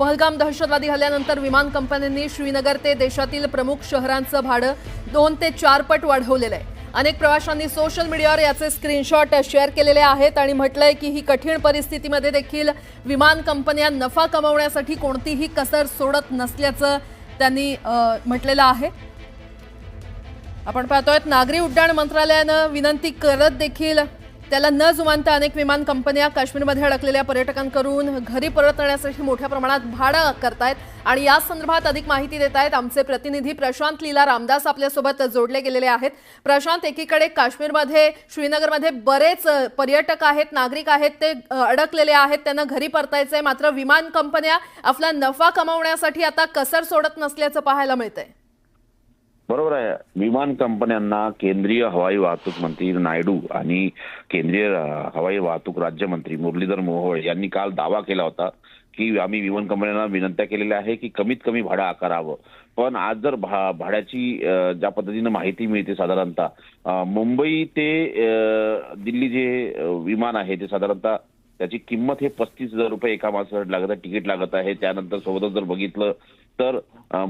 पहलगाम दहशतवादी हल्ल्यानंतर विमान कंपन्यांनी श्रीनगर ते देशातील प्रमुख शहरांचं भाडं दोन ते चार पट वाढवलेलं आहे. अनेक प्रवाशांनी सोशल मीडियावर याचे स्क्रीनशॉट शेअर केलेले आहेत आणि म्हटलंय की ही कठीण परिस्थितीमध्ये देखील विमान कंपन्या नफा कमवण्यासाठी कोणतीही कसर सोडत नसल्याचं त्यांनी म्हटलेलं आहे. आपण पाहतोय नागरी उड्डाण मंत्रालयानं विनंती करत देखील त्याला न जुमानता अनेक विमान कंपन्या काश्मीरमध्ये अडकलेल्या पर्यटकांकडून घरी परतण्यासाठी मोठ्या प्रमाणात भाडं करतायत आणि या संदर्भात अधिक माहिती देत आहेत आमचे प्रतिनिधी प्रशांत लीला रामदास आपल्यासोबत जोडले गेलेले आहेत. प्रशांत एकीकडे काश्मीरमध्ये श्रीनगरमध्ये बरेच पर्यटक आहेत नागरिक आहेत ते अडकलेले आहेत त्यांना घरी परतायचंय मात्र विमान कंपन्या आपला नफा कमावण्यासाठी आता कसर सोडत नसल्याचं पाहायला मिळतंय. बरोबर आहे. विमान कंपन्यांना केंद्रीय हवाई वाहतूक मंत्री नायडू आणि केंद्रीय हवाई वाहतूक राज्यमंत्री मुरलीधर मोहोळ यांनी काल दावा केला होता की आम्ही विमान कंपन्यांना विनंत्या केलेल्या आहे की कमीत कमी भाडं आकारावं. पण आज जर भा भाड्याची ज्या पद्धतीनं माहिती मिळते साधारणतः मुंबई ते दिल्ली जे विमान आहे ते साधारणतः त्याची किंमत हे पस्तीस हजार रुपये एका माणसासाठी लागत आहे तिकीट लागत आहे. त्यानंतर सोबतच जर बघितलं तर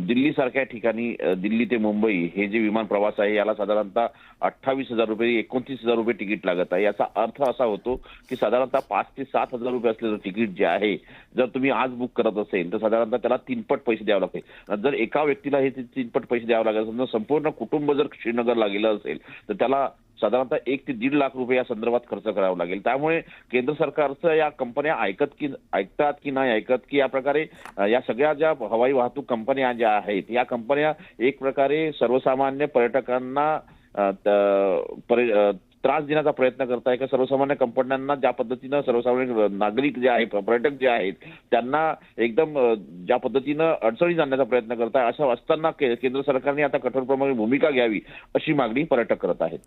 दिल्ली सारख्या ठिकाणी दिल्ली ते मुंबई हे जे विमान प्रवास आहे याला साधारणतः अठ्ठावीस हजार रुपये एकोणतीस हजार रुपये तिकीट लागत आहे. याचा अर्थ असा होतो की साधारणतः पाच ते सात हजार रुपये असलेलं तिकीट जे आहे जर तुम्ही आज बुक करत असेल तर साधारणतः त्याला तीनपट पैसे द्यावे लागतील. जर एका व्यक्तीला हे तीनपट पैसे द्यावे लागेल समजा संपूर्ण कुटुंब जर श्रीनगरला गेलं असेल तर त्याला साधारणतः एक ते दीड लाख रुपये या संदर्भात खर्च करावा लागेल. त्यामुळे केंद्र सरकारचं या कंपन्या ऐकत की ऐकतात की नाही ऐकत की या प्रकारे या सगळ्या ज्या हवाई वाहतूक कंपन्या ज्या आहेत या कंपन्या एक प्रकारे सर्वसामान्य पर्यटकांना त- त्रास देण्याचा प्रयत्न करताय का? सर्वसामान्य कंपन्यांना ज्या पद्धतीनं सर्वसामान्य नागरिक जे आहेत पर्यटक जे आहेत त्यांना एकदम ज्या पद्धतीनं अडचणीत आणण्याचा प्रयत्न करताय असं असताना के- केंद्र सरकारने आता कठोरप्रमाणे भूमिका घ्यावी अशी मागणी पर्यटक करत आहेत.